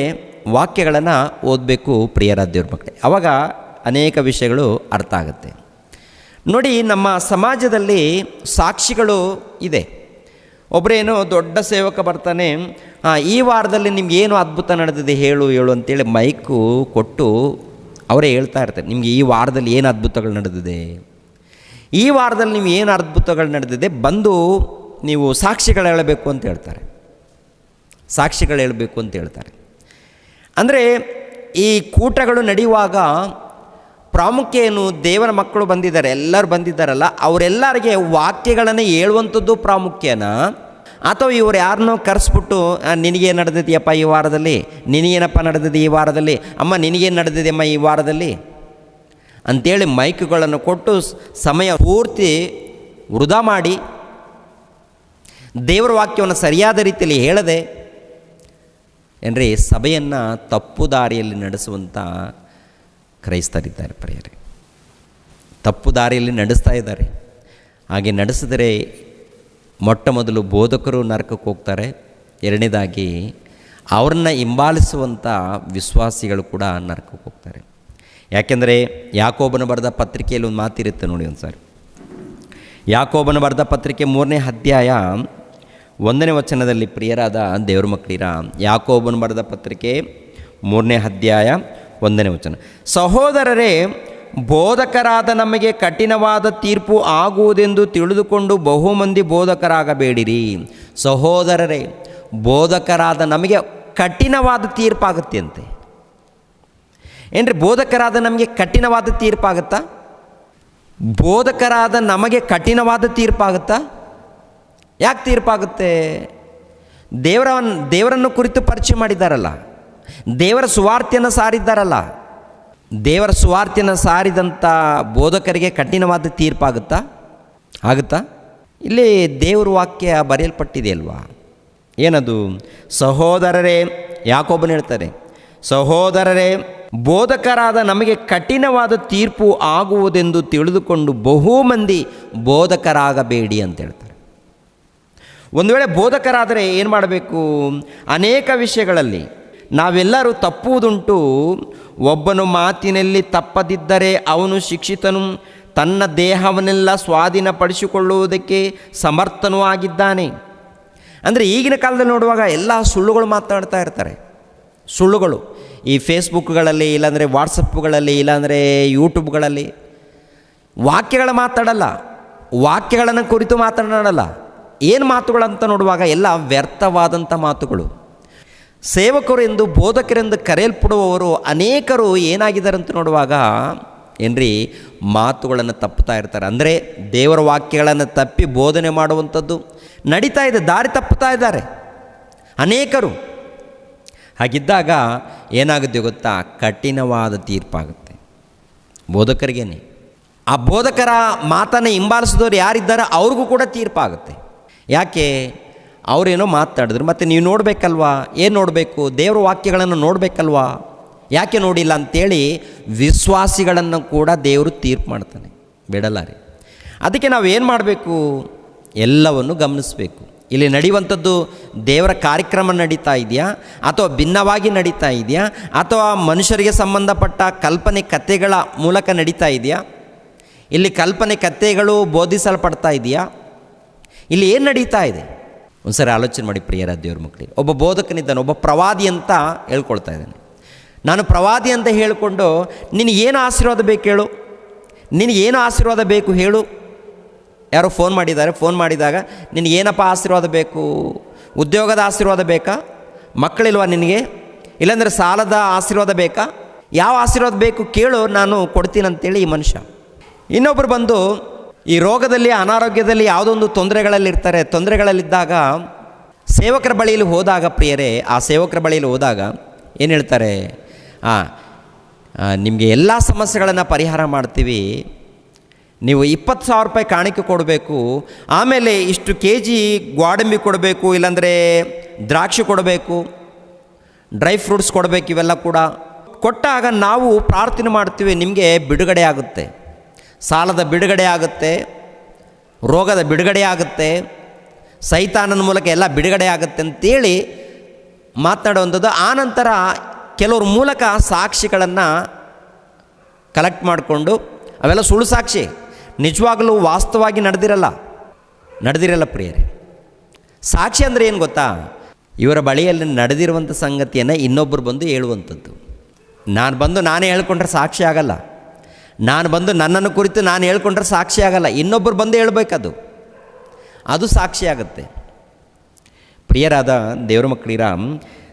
ವಾಕ್ಯಗಳನ್ನು ಓದಬೇಕು ಪ್ರಿಯರ ದೇವ್ರ ಮಕ್ಕಳೇ. ಆವಾಗ ಅನೇಕ ವಿಷಯಗಳು ಅರ್ಥ ಆಗುತ್ತೆ. ನೋಡಿ ನಮ್ಮ ಸಮಾಜದಲ್ಲಿ ಸಾಕ್ಷಿಗಳು ಇದೆ. ಒಬ್ಬರೇನು ದೊಡ್ಡ ಸೇವಕ ಬರ್ತಾನೆ "ಆ, ಈ ವಾರದಲ್ಲಿ ನಿಮ್ಗೆ ಏನು ಅದ್ಭುತ ನಡೆದಿದೆ ಹೇಳು ಹೇಳು ಅಂತೇಳಿ ಮೈಕು ಕೊಟ್ಟು ಅವರೇ ಹೇಳ್ತಾ ಇರ್ತಾರೆ ನಿಮಗೆ ಈ ವಾರದಲ್ಲಿ ಏನು ಅದ್ಭುತಗಳು ನಡೆದಿದೆ? ಈ ವಾರದಲ್ಲಿ ನೀವು ಏನು ಅದ್ಭುತಗಳು ನಡೆದಿದೆ ಬಂದು ನೀವು ಸಾಕ್ಷಿಗಳು ಹೇಳಬೇಕು ಅಂತ ಹೇಳ್ತಾರೆ. ಸಾಕ್ಷಿಗಳು ಹೇಳಬೇಕು ಅಂತ ಹೇಳ್ತಾರೆ. ಅಂದರೆ ಈ ಕೂಟಗಳು ನಡೆಯುವಾಗ ಪ್ರಾಮುಖ್ಯ ಏನು ದೇವರ ಮಕ್ಕಳು ಬಂದಿದ್ದಾರೆ ಎಲ್ಲರೂ ಬಂದಿದ್ದಾರಲ್ಲ ಅವರೆಲ್ಲರಿಗೆ ವಾಕ್ಯಗಳನ್ನು ಹೇಳುವಂಥದ್ದು ಪ್ರಾಮುಖ್ಯನ? ಅಥವಾ ಇವರು ಯಾರನ್ನೋ ಕರೆಸ್ಬಿಟ್ಟು "ಆ, ನಿನಗೇನು ನಡೆದಿದೆಯಪ್ಪ ಈ ವಾರದಲ್ಲಿ? ನಿನಗೇನಪ್ಪ ನಡೆದಿದೆ ಈ ವಾರದಲ್ಲಿ? ಅಮ್ಮ ನಿನಗೇನು ನಡೆದಿದೆಯಮ್ಮ ಈ ವಾರದಲ್ಲಿ? ಅಂಥೇಳಿ ಮೈಕ್ಗಳನ್ನು ಕೊಟ್ಟು ಸಮಯ ಪೂರ್ತಿ ವೃಧಾ ಮಾಡಿ ದೇವರ ವಾಕ್ಯವನ್ನು ಸರಿಯಾದ ರೀತಿಯಲ್ಲಿ ಹೇಳದೆ, ಏನ್ರಿ, ಸಭೆಯನ್ನು ತಪ್ಪು ದಾರಿಯಲ್ಲಿ ನಡೆಸುವಂಥ ಕ್ರೈಸ್ತರಿದ್ದಾರೆ ಪ್ರಿಯರೇ. ತಪ್ಪು ದಾರಿಯಲ್ಲಿ ನಡೆಸ್ತಾ ಇದ್ದಾರೆ. ಹಾಗೆ ನಡೆಸಿದರೆ ಮೊಟ್ಟ ಮೊದಲು ಬೋಧಕರು ನರಕಕ್ಕೆ ಹೋಗ್ತಾರೆ. ಎರಡನೇದಾಗಿ, ಅವ್ರನ್ನ ಹಿಂಬಾಲಿಸುವಂಥ ವಿಶ್ವಾಸಿಗಳು ಕೂಡ ನರಕಕ್ಕೆ ಹೋಗ್ತಾರೆ. ಯಾಕೆಂದರೆ ಯಾಕೋಬನ ಬರೆದ ಪತ್ರಿಕೆಯಲ್ಲಿ ಒಂದು ಮಾತಿರುತ್ತೆ ನೋಡಿ ಒಂದು ಸಾರಿ. ಯಾಕೋಬನ ಬರೆದ ಪತ್ರಿಕೆ ಮೂರನೇ ಅಧ್ಯಾಯ ಒಂದನೇ ವಚನದಲ್ಲಿ ಪ್ರಿಯರಾದ ದೇವ್ರ ಮಕ್ಕಳಿರ, ಯಾಕೋಬನ ಬರೆದ ಪತ್ರಿಕೆ ಮೂರನೇ ಅಧ್ಯಾಯ ಒಂದನೇ ವಚನ. ಸಹೋದರರೇ, ಬೋಧಕರಾದ ನಮಗೆ ಕಠಿಣವಾದ ತೀರ್ಪು ಆಗುವುದೆಂದು ತಿಳಿದುಕೊಂಡು ಬಹುಮಂದಿ ಬೋಧಕರಾಗಬೇಡಿರಿ. ಸಹೋದರರೇ, ಬೋಧಕರಾದ ನಮಗೆ ಕಠಿಣವಾದ ತೀರ್ಪಾಗುತ್ತೆ ಅಂತೆ ಏನ್ರಿ, ಬೋಧಕರಾದ ನಮಗೆ ಕಠಿಣವಾದ ತೀರ್ಪಾಗುತ್ತಾ? ಬೋಧಕರಾದ ನಮಗೆ ಕಠಿಣವಾದ ತೀರ್ಪಾಗುತ್ತಾ? ಯಾಕೆ ತೀರ್ಪಾಗುತ್ತೆ? ದೇವರ ದೇವರನ್ನು ಕುರಿತು ಪರಿಚಯ ಮಾಡಿದ್ದಾರಲ್ಲ? ದೇವರ ಸುವಾರ್ತೆಯನ್ನು ಸಾರಿದ್ದಾರಲ್ಲ? ದೇವರ ಸುವಾರ್ತೆಯನ್ನು ಸಾರಿದಂಥ ಬೋಧಕರಿಗೆ ಕಠಿಣವಾದ ತೀರ್ಪಾಗುತ್ತಾ? ಆಗುತ್ತಾ? ಇಲ್ಲಿ ದೇವರ ವಾಕ್ಯ ಬರೆಯಲ್ಪಟ್ಟಿದೆ ಅಲ್ವಾ? ಏನದು? ಸಹೋದರರೇ ಯಾಕೊಬ್ಬನು ಹೇಳ್ತಾರೆ ಸಹೋದರರೇ, ಬೋಧಕರಾದ ನಮಗೆ ಕಠಿಣವಾದ ತೀರ್ಪು ಆಗುವುದೆಂದು ತಿಳಿದುಕೊಂಡು ಬಹು ಮಂದಿ ಬೋಧಕರಾಗಬೇಡಿ ಅಂತ ಹೇಳ್ತಾರೆ. ಒಂದು ವೇಳೆ ಬೋಧಕರಾದರೆ ಏನು ಮಾಡಬೇಕು? ಅನೇಕ ವಿಷಯಗಳಲ್ಲಿ ನಾವೆಲ್ಲರೂ ತಪ್ಪುವುದುಂಟು. ಒಬ್ಬನು ಮಾತಿನಲ್ಲಿ ತಪ್ಪದಿದ್ದರೆ ಅವನು ಶಿಕ್ಷಿತನು, ತನ್ನ ದೇಹವನ್ನೆಲ್ಲ ಸ್ವಾಧೀನಪಡಿಸಿಕೊಳ್ಳುವುದಕ್ಕೆ ಸಮರ್ಥನೂ ಆಗಿದ್ದಾನೆ. ಅಂದರೆ ಈಗಿನ ಕಾಲದಲ್ಲಿ ನೋಡುವಾಗ ಎಲ್ಲ ಸುಳ್ಳುಗಳು ಮಾತನಾಡ್ತಾ ಇರ್ತಾರೆ. ಸುಳ್ಳುಗಳು. ಈ ಫೇಸ್ಬುಕ್ಗಳಲ್ಲಿ ಇಲ್ಲಾಂದರೆ ವಾಟ್ಸಪ್ಗಳಲ್ಲಿ ಇಲ್ಲಾಂದರೆ ಯೂಟ್ಯೂಬ್ಗಳಲ್ಲಿ ವಾಕ್ಯಗಳ ಮಾತಾಡಲ್ಲ. ವಾಕ್ಯಗಳನ್ನು ಕುರಿತು ಮಾತನಾಡಲ್ಲ. ಏನು ಮಾತುಗಳಂತ ನೋಡುವಾಗ ಎಲ್ಲ ವ್ಯರ್ಥವಾದಂಥ ಮಾತುಗಳು. ಸೇವಕರು ಎಂದು ಬೋಧಕರೆಂದು ಕರೆಯಲ್ಪಡುವವರು ಅನೇಕರು ಏನಾಗಿದ್ದಾರೆ ಅಂತ ನೋಡುವಾಗ ಏನ್ರಿ, ಮಾತುಗಳನ್ನು ತಪ್ಪುತ್ತಾ ಇರ್ತಾರೆ. ಅಂದರೆ ದೇವರ ವಾಕ್ಯಗಳನ್ನು ತಪ್ಪಿ ಬೋಧನೆ ಮಾಡುವಂಥದ್ದು ನಡೀತಾ ಇದೆ, ದಾರಿ ತಪ್ಪುತ್ತಾ ಇದ್ದಾರೆ. ಅನೇಕರು ಹಾಗಿದ್ದಾಗ ಏನಾಗುತ್ತೆ ಗೊತ್ತಾ? ಕಠಿಣವಾದ ತೀರ್ಪಾಗುತ್ತೆ. ಬೋಧಕರಿಗೇನೆ ಆ ಬೋಧಕರ ಮಾತನ್ನು ಹಿಂಬಾಲಿಸಿದವರು ಯಾರಿದ್ದಾರೋ? ಅವ್ರಿಗೂ ಕೂಡ ತೀರ್ಪಾಗುತ್ತೆ. ಯಾಕೆ? ಅವರೇನೋ ಮಾತಾಡಿದ್ರು, ಮತ್ತು ನೀವು ನೋಡಬೇಕಲ್ವಾ? ಏನು ನೋಡಬೇಕು? ದೇವರ ವಾಕ್ಯಗಳನ್ನು ನೋಡಬೇಕಲ್ವಾ? ಯಾಕೆ ನೋಡಿಲ್ಲ ಅಂಥೇಳಿ ವಿಶ್ವಾಸಿಗಳನ್ನು ಕೂಡ ದೇವರು ತೀರ್ಪು ಮಾಡ್ತಾನೆ. ಬಿಡಲ್ಲ ರೀ. ಅದಕ್ಕೆ ನಾವು ಏನು ಮಾಡಬೇಕು? ಎಲ್ಲವನ್ನು ಗಮನಿಸಬೇಕು. ಇಲ್ಲಿ ನಡೆಯುವಂಥದ್ದು ದೇವರ ಕಾರ್ಯಕ್ರಮ ನಡೀತಾ ಇದೆಯಾ? ಅಥವಾ ಭಿನ್ನವಾಗಿ ನಡೀತಾ ಇದೆಯಾ? ಅಥವಾ ಮನುಷ್ಯರಿಗೆ ಸಂಬಂಧಪಟ್ಟ ಕಲ್ಪನೆ ಕಥೆಗಳ ಮೂಲಕ ನಡೀತಾ ಇದೆಯಾ? ಇಲ್ಲಿ ಕಲ್ಪನೆ ಕಥೆಗಳು ಬೋಧಿಸಲ್ಪಡ್ತಾ ಇದೆಯಾ? ಇಲ್ಲಿ ಏನು ನಡೀತಾ ಇದೆ? ಒಂದ್ಸರಿ ಆಲೋಚನೆ ಮಾಡಿ ಪ್ರಿಯರ ದೇವ್ರ ಮಕ್ಕಳಿಗೆ ಒಬ್ಬ ಬೋಧಕನಿದ್ದಾನೆ, ಒಬ್ಬ ಪ್ರವಾದಿ ಅಂತ ಹೇಳ್ಕೊಳ್ತಾ ಇದ್ದಾನೆ. ನಾನು ಪ್ರವಾದಿ ಅಂತ ಹೇಳಿಕೊಂಡು, ನಿನಗೇನು ಆಶೀರ್ವಾದ ಬೇಕು ಹೇಳು? ನಿನಗೇನು ಆಶೀರ್ವಾದ ಬೇಕು ಹೇಳು? ಯಾರೋ ಫೋನ್ ಮಾಡಿದ್ದಾರೆ, ಫೋನ್ ಮಾಡಿದಾಗ ನಿನಗೇನಪ್ಪ ಆಶೀರ್ವಾದ ಬೇಕು? ಉದ್ಯೋಗದ ಆಶೀರ್ವಾದ ಬೇಕಾ? ಮಕ್ಕಳಿಲ್ವಾ ನಿನಗೆ? ಇಲ್ಲಾಂದರೆ ಸಾಲದ ಆಶೀರ್ವಾದ ಬೇಕಾ? ಯಾವ ಆಶೀರ್ವಾದ ಬೇಕು ಕೇಳು, ನಾನು ಕೊಡ್ತೀನಿ ಅಂತೇಳಿ ಈ ಮನುಷ್ಯ. ಇನ್ನೊಬ್ಬರು ಬಂದು, ಈ ರೋಗದಲ್ಲಿ, ಅನಾರೋಗ್ಯದಲ್ಲಿ ಯಾವುದೊಂದು ತೊಂದರೆಗಳಲ್ಲಿರ್ತಾರೆ, ತೊಂದರೆಗಳಲ್ಲಿದ್ದಾಗ, ಸೇವಕರ ಬಳಿಯಲ್ಲಿ ಹೋದಾಗ ಪ್ರಿಯರೇ, ಆ ಸೇವಕರ ಬಳಿಯಲ್ಲಿ ಹೋದಾಗ ಏನು ಹೇಳ್ತಾರೆ? ಹಾಂ ನಿಮಗೆ ಎಲ್ಲ ಸಮಸ್ಯೆಗಳನ್ನು ಪರಿಹಾರ ಮಾಡ್ತೀವಿ. ನೀವು ಇಪ್ಪತ್ತು ಸಾವಿರ ರೂಪಾಯಿ ಕಾಣಿಕೆ ಕೊಡಬೇಕು, ಆಮೇಲೆ ಇಷ್ಟು ಕೆ ಜಿ ಗ್ವಾಡಂಬಿ ಕೊಡಬೇಕು, ಇಲ್ಲಾಂದರೆ ದ್ರಾಕ್ಷಿ ಕೊಡಬೇಕು, ಡ್ರೈ ಫ್ರೂಟ್ಸ್ ಕೊಡಬೇಕು, ಇವೆಲ್ಲ ಕೂಡ. ಕೊಟ್ಟಾಗ ನಾವು ಪ್ರಾರ್ಥನೆ ಮಾಡ್ತೀವಿ, ನಿಮಗೆ ಬಿಡುಗಡೆ ಆಗುತ್ತೆ. ಸಾಲದ ಬಿಡುಗಡೆ ಆಗುತ್ತೆ, ರೋಗದ ಬಿಡುಗಡೆ ಆಗುತ್ತೆ, ಸೈತಾನನ ಮೂಲಕ ಎಲ್ಲ ಬಿಡುಗಡೆ ಆಗುತ್ತೆ ಅಂತೇಳಿ ಮಾತನಾಡುವಂಥದ್ದು ಆನಂತರ ಕೆಲವ್ರ ಮೂಲಕ ಸಾಕ್ಷಿಗಳನ್ನು ಕಲೆಕ್ಟ್ ಮಾಡಿಕೊಂಡು, ಅವೆಲ್ಲ ಸುಳ್ಳು ಸಾಕ್ಷಿ. ನಿಜವಾಗಲೂ ವಾಸ್ತವವಾಗಿ ನಡೆದಿರಲ್ಲ? ನಡೆದಿರಲ್ಲ ಪ್ರಿಯರೇ. ಸಾಕ್ಷಿ ಅಂದರೆ ಏನು ಗೊತ್ತಾ? ಇವರ ಬಳಿಯಲ್ಲಿ ನಡೆದಿರುವಂಥ ಸಂಗತಿಯನ್ನು ಇನ್ನೊಬ್ಬರು ಬಂದು ಹೇಳುವಂಥದ್ದು. ನಾನು ಬಂದು ನಾನೇ ಹೇಳ್ಕೊಂಡ್ರೆ ಸಾಕ್ಷಿ ಆಗಲ್ಲ. ನಾನು ಬಂದು ನನ್ನನ್ನು ಕುರಿತು ನಾನು ಹೇಳ್ಕೊಂಡ್ರೆ ಸಾಕ್ಷಿ ಆಗಲ್ಲ. ಇನ್ನೊಬ್ಬರು ಬಂದು ಹೇಳಬೇಕದು. ಅದು ಸಾಕ್ಷಿ ಆಗುತ್ತೆ. ಪ್ರಿಯರಾದ ದೇವರ ಮಕ್ಕಳಿರ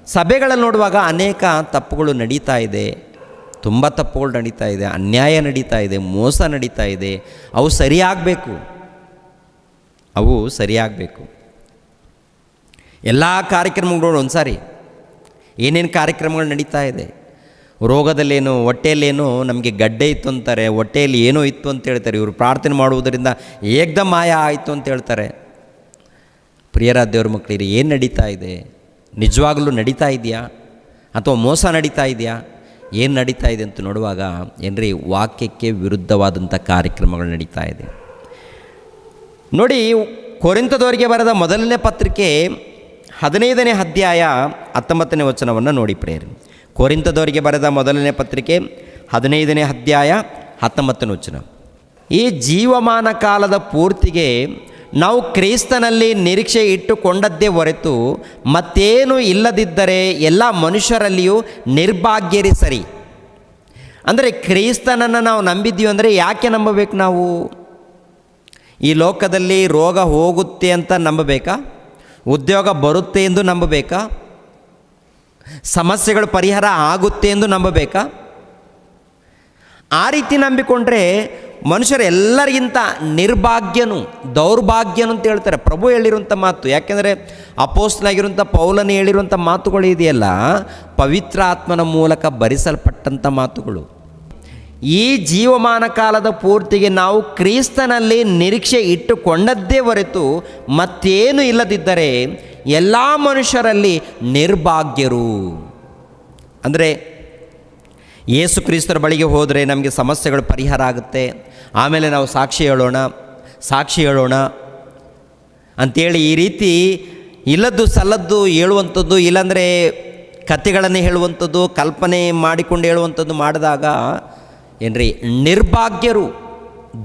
ಸಭೆಗಳನ್ನು ನೋಡುವಾಗ ಅನೇಕ ತಪ್ಪುಗಳು ನಡೀತಾ ಇದೆ. ತುಂಬ ತಪ್ಪುಗಳು ನಡೀತಾ ಇದೆ, ಅನ್ಯಾಯ ನಡೀತಾ ಇದೆ, ಮೋಸ ನಡೀತಾ ಇದೆ, ಅವು ಸರಿಯಾಗಬೇಕು. ಅವು ಸರಿಯಾಗಬೇಕು. ಎಲ್ಲ ಕಾರ್ಯಕ್ರಮಗಳು ಒಂದು ಸಾರಿ ಏನೇನು ಕಾರ್ಯಕ್ರಮಗಳು ನಡೀತಾ ಇದೆ? ರೋಗದಲ್ಲೇನು, ಹೊಟ್ಟೆಯಲ್ಲೇನು ನಮಗೆ ಗಡ್ಡೆ ಇತ್ತು ಅಂತಾರೆ, ಹೊಟ್ಟೆಯಲ್ಲಿ ಏನೋ ಇತ್ತು ಅಂತ ಹೇಳ್ತಾರೆ, ಇವರು ಪ್ರಾರ್ಥನೆ ಮಾಡುವುದರಿಂದ ಏಕ್ದಮ್ ಮಾಯ ಆಯಿತು ಅಂತ ಹೇಳ್ತಾರೆ. ಪ್ರಿಯರ ದೇವ್ರ ಮಕ್ಕಳಿರಿ ಏನು ನಡೀತಾ ಇದೆ? ನಿಜವಾಗಲೂ ನಡೀತಾ ಇದೆಯಾ? ಅಥವಾ ಮೋಸ ನಡೀತಾ ಇದೆಯಾ? ಏನು ನಡೀತಾ ಇದೆ ಅಂತ ನೋಡುವಾಗ, ಏನ್ರಿ, ವಾಕ್ಯಕ್ಕೆ ವಿರುದ್ಧವಾದಂಥ ಕಾರ್ಯಕ್ರಮಗಳು ನಡೀತಾ ಇದೆ. ನೋಡಿ ಕೊರಿಂತದವರಿಗೆ ಬರೆದ ಮೊದಲನೇ ಪತ್ರಿಕೆ ಹದಿನೈದನೇ ಅಧ್ಯಾಯ ಹತ್ತೊಂಬತ್ತನೇ ವಚನವನ್ನು ನೋಡಿ ಪ್ರೇರಿ ಕೋರಿಂತದವರಿಗೆ ಬರೆದ ಮೊದಲನೇ ಪತ್ರಿಕೆ ಹದಿನೈದನೇ ಅಧ್ಯಾಯ ಹತ್ತೊಂಬತ್ತನೇ ವಚನ. ಈ ಜೀವಮಾನ ಕಾಲದ ಪೂರ್ತಿಗೆ ನಾವು ಕ್ರೈಸ್ತನಲ್ಲಿ ನಿರೀಕ್ಷೆ ಇಟ್ಟುಕೊಂಡದ್ದೇ ಹೊರತು ಮತ್ತೇನು ಇಲ್ಲದಿದ್ದರೆ ಎಲ್ಲ ಮನುಷ್ಯರಲ್ಲಿಯೂ ನಿರ್ಭಾಗ್ಯರಿ ಸರಿ. ಅಂದರೆ ಕ್ರೈಸ್ತನನ್ನು ನಾವು ನಂಬಿದ್ದೀವಿ ಅಂದರೆ ಯಾಕೆ ನಂಬಬೇಕು ನಾವು? ಈ ಲೋಕದಲ್ಲಿ ರೋಗ ಹೋಗುತ್ತೆ ಅಂತ ನಂಬಬೇಕಾ? ಉದ್ಯೋಗ ಬರುತ್ತೆ ಎಂದು ನಂಬಬೇಕಾ? ಸಮಸ್ಯೆಗಳು ಪರಿಹಾರ ಆಗುತ್ತೆ ಎಂದು ನಂಬಬೇಕಾ? ಆ ರೀತಿ ನಂಬಿಕೊಂಡ್ರೆ ಮನುಷ್ಯರು ಎಲ್ಲರಿಗಿಂತ ನಿರ್ಭಾಗ್ಯನು, ದೌರ್ಭಾಗ್ಯನು ಅಂತ ಹೇಳ್ತಾರೆ. ಪ್ರಭು ಹೇಳಿರುವಂಥ ಮಾತು, ಯಾಕೆಂದರೆ ಅಪೋಸ್ಟ್ನಾಗಿರುವಂಥ ಪೌಲನ ಹೇಳಿರುವಂಥ ಮಾತುಗಳು ಇದೆಯಲ್ಲ, ಪವಿತ್ರ ಆತ್ಮನ ಮೂಲಕ ಭರಿಸಲ್ಪಟ್ಟಂಥ ಮಾತುಗಳು. ಈ ಜೀವಮಾನ ಕಾಲದ ಪೂರ್ತಿಗೆ ನಾವು ಕ್ರಿಸ್ತನಲ್ಲಿ ನಿರೀಕ್ಷೆ ಇಟ್ಟುಕೊಂಡದ್ದೇ ಹೊರತು ಮತ್ತೇನು ಇಲ್ಲದಿದ್ದರೆ, ಎಲ್ಲ ಮನುಷ್ಯರಲ್ಲಿ ನಿರ್ಭಾಗ್ಯರು. ಅಂದರೆ ಯೇಸು ಕ್ರಿಸ್ತರ ಬಳಿಗೆ ಹೋದರೆ ನಮಗೆ ಸಮಸ್ಯೆಗಳು ಪರಿಹಾರ ಆಗುತ್ತೆ. ಆಮೇಲೆ ನಾವು ಸಾಕ್ಷಿ ಹೇಳೋಣ ಸಾಕ್ಷಿ ಹೇಳೋಣ ಅಂಥೇಳಿ ಈ ರೀತಿ ಇಲ್ಲದ್ದು ಸಲ್ಲದ್ದು ಹೇಳುವಂಥದ್ದು, ಇಲ್ಲಾಂದರೆ ಕಥೆಗಳನ್ನು ಹೇಳುವಂಥದ್ದು, ಕಲ್ಪನೆ ಮಾಡಿಕೊಂಡು ಹೇಳುವಂಥದ್ದು ಮಾಡಿದಾಗ ಏನ್ರಿ, ನಿರ್ಭಾಗ್ಯರು,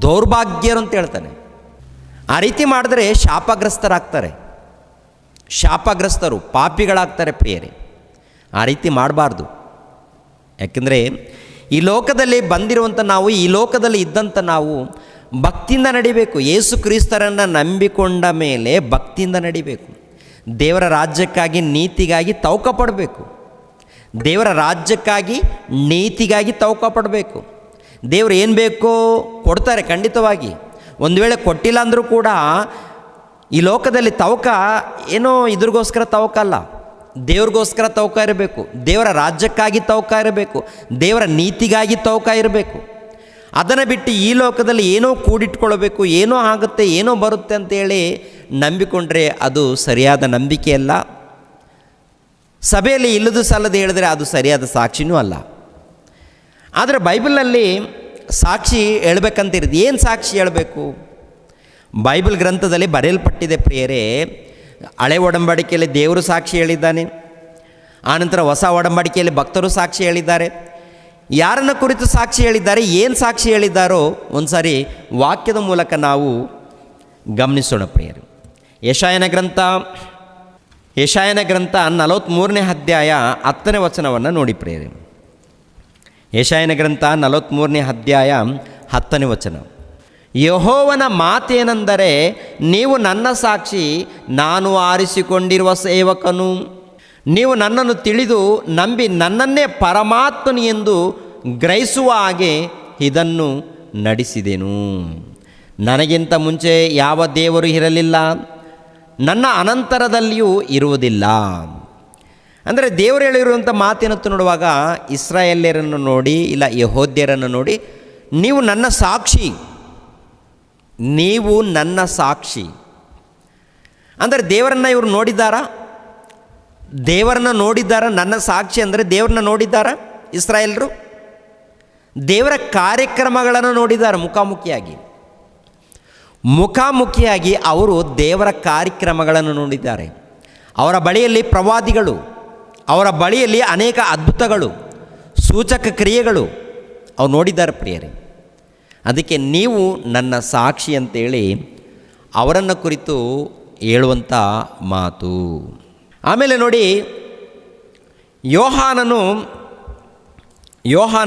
ದೌರ್ಭಾಗ್ಯರು ಅಂತ ಹೇಳ್ತಾನೆ. ಆ ರೀತಿ ಮಾಡಿದ್ರೆ ಶಾಪಗ್ರಸ್ತರಾಗ್ತಾರೆ. ಶಾಪಗ್ರಸ್ತರು, ಪಾಪಿಗಳಾಗ್ತಾರೆ ಪ್ರಿಯರೇ. ಆ ರೀತಿ ಮಾಡಬಾರ್ದು. ಯಾಕೆಂದರೆ ಈ ಲೋಕದಲ್ಲಿ ಬಂದಿರುವಂಥ ನಾವು, ಈ ಲೋಕದಲ್ಲಿ ಇದ್ದಂಥ ನಾವು ಭಕ್ತಿಯಿಂದ ನಡಿಬೇಕು. ಯೇಸು ಕ್ರಿಸ್ತರನ್ನು ನಂಬಿಕೊಂಡ ಮೇಲೆ ಭಕ್ತಿಯಿಂದ ನಡಿಬೇಕು. ದೇವರ ರಾಜ್ಯಕ್ಕಾಗಿ ನೀತಿಗಾಗಿ ತೌಕ ಪಡಬೇಕು. ದೇವರ ರಾಜ್ಯಕ್ಕಾಗಿ ನೀತಿಗಾಗಿ ತೌಕ ಪಡಬೇಕು. ದೇವರು ಏನು ಬೇಕೋ ಕೊಡ್ತಾರೆ ಖಂಡಿತವಾಗಿ. ಒಂದು ವೇಳೆ ಕೊಟ್ಟಿಲ್ಲ ಅಂದರೂ ಕೂಡ ಈ ಲೋಕದಲ್ಲಿ ತವಕ ಏನೋ ಇದ್ರಿಗೋಸ್ಕರ ತವಕ ಅಲ್ಲ ದೇವ್ರಿಗೋಸ್ಕರ ತವಕ ಇರಬೇಕು, ದೇವರ ರಾಜ್ಯಕ್ಕಾಗಿ ತವಕ ಇರಬೇಕು, ದೇವರ ನೀತಿಗಾಗಿ ತವಕ ಇರಬೇಕು. ಅದನ್ನು ಬಿಟ್ಟು ಈ ಲೋಕದಲ್ಲಿ ಏನೋ ಕೂಡಿಟ್ಕೊಳ್ಬೇಕು, ಏನೋ ಆಗುತ್ತೆ, ಏನೋ ಬರುತ್ತೆ ಅಂತೇಳಿ ನಂಬಿಕೊಂಡ್ರೆ ಅದು ಸರಿಯಾದ ನಂಬಿಕೆ ಅಲ್ಲ. ಸಭೆಯಲ್ಲಿ ಇಲ್ಲದು ಸಲ್ಲದೆ ಹೇಳಿದ್ರೆ ಅದು ಸರಿಯಾದ ಸಾಕ್ಷಿನೂ ಅಲ್ಲ. ಆದರೆ ಬೈಬಲ್ನಲ್ಲಿ ಸಾಕ್ಷಿ ಹೇಳ್ಬೇಕಂತ ಇರೋದು, ಏನು ಸಾಕ್ಷಿ ಹೇಳಬೇಕು? ಬೈಬಲ್ ಗ್ರಂಥದಲ್ಲಿ ಬರೆಯಲ್ಪಟ್ಟಿದೆ ಪ್ರಿಯರೇ ಹಳೆ ಒಡಂಬಡಿಕೆಯಲ್ಲಿ ದೇವರು ಸಾಕ್ಷಿ ಹೇಳಿದ್ದಾನೆ. ಆನಂತರ ಹೊಸ ಒಡಂಬಡಿಕೆಯಲ್ಲಿ ಭಕ್ತರು ಸಾಕ್ಷಿ ಹೇಳಿದ್ದಾರೆ. ಯಾರನ್ನ ಕುರಿತು ಸಾಕ್ಷಿ ಹೇಳಿದ್ದಾರೆ, ಏನು ಸಾಕ್ಷಿ ಹೇಳಿದ್ದಾರೋ ಒಂದು ಸಾರಿ ವಾಕ್ಯದ ಮೂಲಕ ನಾವು ಗಮನಿಸೋಣ ಪ್ರಿಯರು. ಯಶಾಯನ ಗ್ರಂಥ ಯಶಾಯನ ಗ್ರಂಥ ನಲವತ್ತ್ಮೂರನೇ ಅಧ್ಯಾಯ ಹತ್ತನೇ ವಚನವನ್ನು ನೋಡಿ ಪ್ರಿಯರು. ಯಶಾಯನ ಗ್ರಂಥ ನಲವತ್ತ್ಮೂರನೇ ಅಧ್ಯಾಯ ಹತ್ತನೇ ವಚನ. ಯಹೋವನ ಮಾತೇನೆಂದರೆ ನೀವು ನನ್ನ ಸಾಕ್ಷಿ, ನಾನು ಆರಿಸಿಕೊಂಡಿರುವ ಸೇವಕನು. ನೀವು ನನ್ನನ್ನು ತಿಳಿದು ನಂಬಿ ನನ್ನನ್ನೇ ಪರಮಾತ್ಮನು ಎಂದು ಗ್ರಹಿಸುವ ಹಾಗೆ ಇದನ್ನು ನಡೆಸಿದೆನು. ನನಗಿಂತ ಮುಂಚೆ ಯಾವ ದೇವರು ಇರಲಿಲ್ಲ. ನನ್ನ ಅನಂತರದಲ್ಲಿಯೂ ಇರುವುದಿಲ್ಲ. ಅಂದರೆ ದೇವರು ಹೇಳಿರುವಂಥ ಮಾತೇನತ್ತು ನೋಡುವಾಗ ಇಸ್ರಾಯೇಲ್ಯರನ್ನು ನೋಡಿ, ಇಲ್ಲ ಯಹೋದ್ಯರನ್ನು ನೋಡಿ, ನೀವು ನನ್ನ ಸಾಕ್ಷಿ. ನೀವು ನನ್ನ ಸಾಕ್ಷಿ. ಅಂದರೆ ದೇವರನ್ನು ಇವರು ನೋಡಿದ್ದಾರಾ? ದೇವರನ್ನ ನೋಡಿದ್ದಾರ? ನನ್ನ ಸಾಕ್ಷಿ ಅಂದರೆ ದೇವರನ್ನ ನೋಡಿದ್ದಾರ? ಇಸ್ರಾಯೇಲ್ರು? ದೇವರ ಕಾರ್ಯಕ್ರಮಗಳನ್ನು ನೋಡಿದ್ದಾರೆ ಮುಖಾಮುಖಿಯಾಗಿ. ಮುಖಾಮುಖಿಯಾಗಿ ಅವರು ದೇವರ ಕಾರ್ಯಕ್ರಮಗಳನ್ನು ನೋಡಿದ್ದಾರೆ. ಅವರ ಬಳಿಯಲ್ಲಿ ಪ್ರವಾದಿಗಳು, ಅವರ ಬಳಿಯಲ್ಲಿ ಅನೇಕ ಅದ್ಭುತಗಳು, ಸೂಚಕ ಕ್ರಿಯೆಗಳು ಅವ್ರು ನೋಡಿದ್ದಾರೆ ಪ್ರಿಯರೇ. ಅದಕ್ಕೆ ನೀವು ನನ್ನ ಸಾಕ್ಷಿ ಅಂತೇಳಿ ಅವರನ್ನು ಕುರಿತು ಹೇಳುವಂಥ ಮಾತು. ಆಮೇಲೆ ನೋಡಿ ಯೋಹಾನನು ಯೋಹಾನ